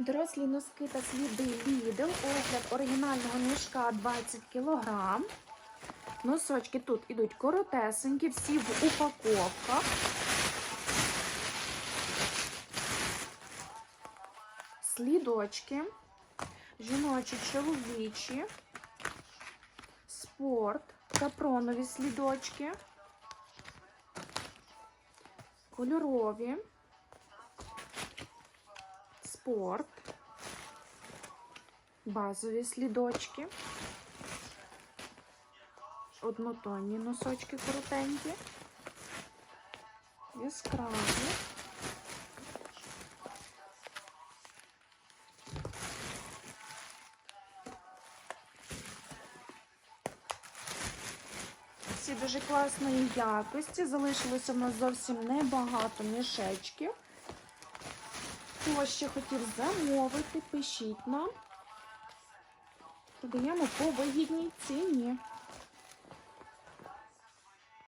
Дорослі носки та сліди Lidl. Огляд оригінального мішка 20 кг. Носочки тут ідуть коротесенькі, всі в упаковках. Слідочки. Жіночі, чоловічі. Спорт. Капронові слідочки. Кольорові. Спорт. Базові слідочки. Однотонні носочки коротенькі. Яскраві. Дуже класної якості. Залишилося в нас зовсім небагато мішечків. Хто ще хотів замовити, пишіть нам. Продаємо по вигідній ціні.